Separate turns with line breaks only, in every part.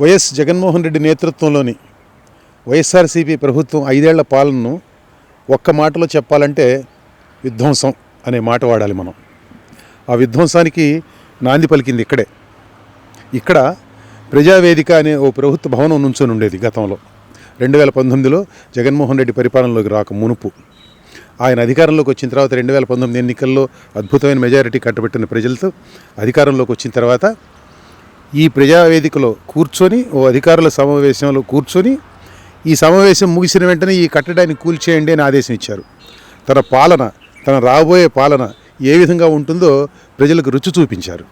YS Jaganmohan Reddy నేతృత్వంలోని వైఎస్ఆర్సీపీ ప్రభుత్వం ఐదేళ్ళ పాలనను ఒక్క మాటలో చెప్పాలంటే విధ్వంసం అనే మాట వాడాలి మనం. ఆ విధ్వంసానికి నాంది పలికింది ఇక్కడే. ఇక్కడ ప్రజావేదిక అనే ఓ ప్రభుత్వ భవనం నుంచొని ఉండేది గతంలో. రెండు వేల పంతొమ్మిదిలో జగన్మోహన్ రెడ్డి పరిపాలనలోకి రాక మునుపు. ఆయన అధికారంలోకి వచ్చిన తర్వాత రెండు వేల పంతొమ్మిది ఎన్నికల్లో అద్భుతమైన మెజారిటీ కట్టబెట్టిన ప్రజలతో అధికారంలోకి వచ్చిన తర్వాత ఈ ప్రజావేదికలో కూర్చొని ఓ అధికారుల సమావేశంలో కూర్చొని ఈ సమావేశం ముగిసిన వెంటనే ఈ కట్టడాన్ని కూల్చేయండి అని ఆదేశం ఇచ్చారు తన పాలన తన రాబోయే పాలన ఏ విధంగా ఉంటుందో ప్రజలకు రుచి చూపించారు.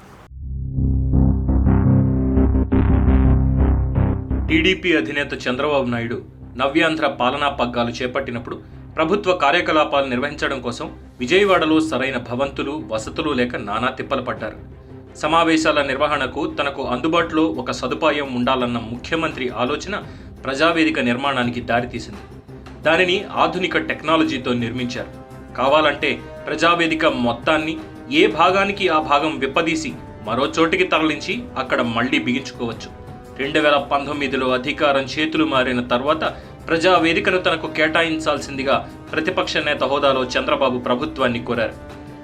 టీడీపీ అధినేత చంద్రబాబు నాయుడు నవ్యాంధ్ర పాలనా పగ్గాలు చేపట్టినప్పుడు ప్రభుత్వ కార్యకలాపాలు నిర్వహించడం కోసం విజయవాడలో సరైన భవంతులు వసతులు లేక నానా తిప్పలు పడ్డారు. సమావేశాల నిర్వహణకు తనకు అందుబాటులో ఒక సదుపాయం ఉండాలన్న ముఖ్యమంత్రి ఆలోచన ప్రజావేదిక నిర్మాణానికి దారితీసింది. దానిని ఆధునిక టెక్నాలజీతో నిర్మించారు. కావాలంటే ప్రజావేదిక మొత్తాన్ని ఏ భాగానికి ఆ భాగం విప్పదీసి మరో చోటికి తరలించి అక్కడ మళ్ళీ బిగించుకోవచ్చు. రెండు వేల పంతొమ్మిదిలో అధికారం చేతులు మారిన తర్వాత ప్రజావేదికను తనకు కేటాయించాల్సిందిగా ప్రతిపక్ష నేత హోదాలో చంద్రబాబు ప్రభుత్వాన్ని కోరారు.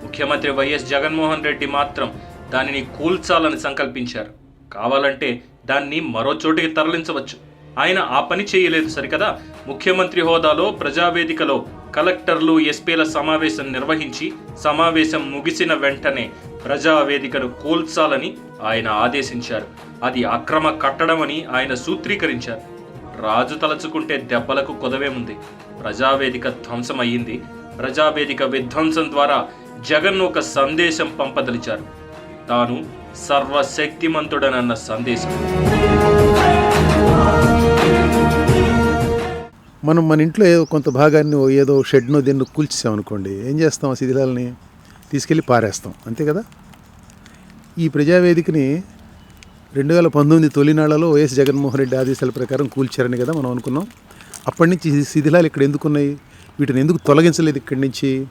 ముఖ్యమంత్రి వైఎస్ జగన్మోహన్ రెడ్డి మాత్రం దానిని కూల్చాలని సంకల్పించారు. కావాలంటే దాన్ని మరో చోటికి తరలించవచ్చు. ఆయన ఆ పని చేయలేదు సరికదా? ముఖ్యమంత్రి హోదాలో ప్రజావేదికలో కలెక్టర్లు ఎస్పీల సమావేశం నిర్వహించి సమావేశం ముగిసిన వెంటనే ప్రజావేదికను కూల్చాలని ఆయన ఆదేశించారు. అది అక్రమ కట్టడమని ఆయన సూత్రీకరించారు. రాజు తలచుకుంటే దెబ్బలకు కొదవేముంది ప్రజావేదిక ధ్వంసమయ్యింది. ప్రజావేదిక విధ్వంసం ద్వారా జగన్ ఒక సందేశం పంపదలిచారు. తాను సర్వశక్తిమంతుడనన్న సందేశం.
మనం మన ఇంట్లో ఏదో కొంత భాగాన్ని ఏదో షెడ్నో దీన్ని కూల్చేసామనుకోండి ఏం చేస్తాం ఆ శిథిలాలని? తీసుకెళ్ళి పారేస్తాం అంతే కదా? ఈ ప్రజావేదికని రెండు వేల పంతొమ్మిది తొలినాళ్ళలో వైఎస్ జగన్మోహన్ రెడ్డి ఆదేశాల ప్రకారం కూల్చారని కదా మనం అనుకున్నాం. అప్పటి నుంచి శిథిలాలు ఇక్కడ ఎందుకున్నాయి? వీటిని ఎందుకు తొలగించలేదు ఇక్కడి నుంచి?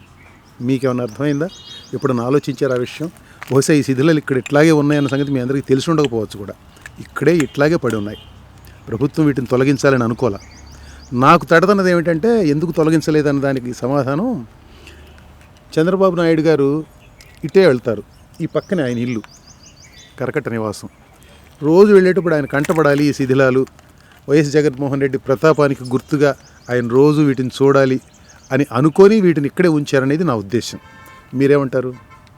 మీకేమైనా అర్థమైందా? ఎప్పుడన్నా ఆలోచించారు ఆ విషయం? బహుశా ఈ శిథిలాలు ఇక్కడ ఇట్లాగే ఉన్నాయన్న సంగతి మీ అందరికీ తెలిసి ఉండకపోవచ్చు కూడా. ఇక్కడే ఇట్లాగే పడి ఉన్నాయి. ప్రభుత్వం వీటిని తొలగించాలని అనుకోలే. నాకు తడదన్నది ఏమిటంటే ఎందుకు తొలగించలేదన్న దానికి సమాధానం చంద్రబాబు నాయుడు గారు ఇటే వెళ్తారు. ఈ పక్కనే ఆయన ఇల్లు కరకట్ట నివాసం. రోజు వెళ్ళేటప్పుడు ఆయన కంటపడాలి ఈ శిథిలాలు. వైఎస్ జగన్మోహన్ రెడ్డి ప్రతాపానికి గుర్తుగా ఆయన రోజు వీటిని చూడాలి అని అనుకొని వీటిని ఇక్కడే ఉంచారనేది నా ఉద్దేశం. మీరేమంటారు?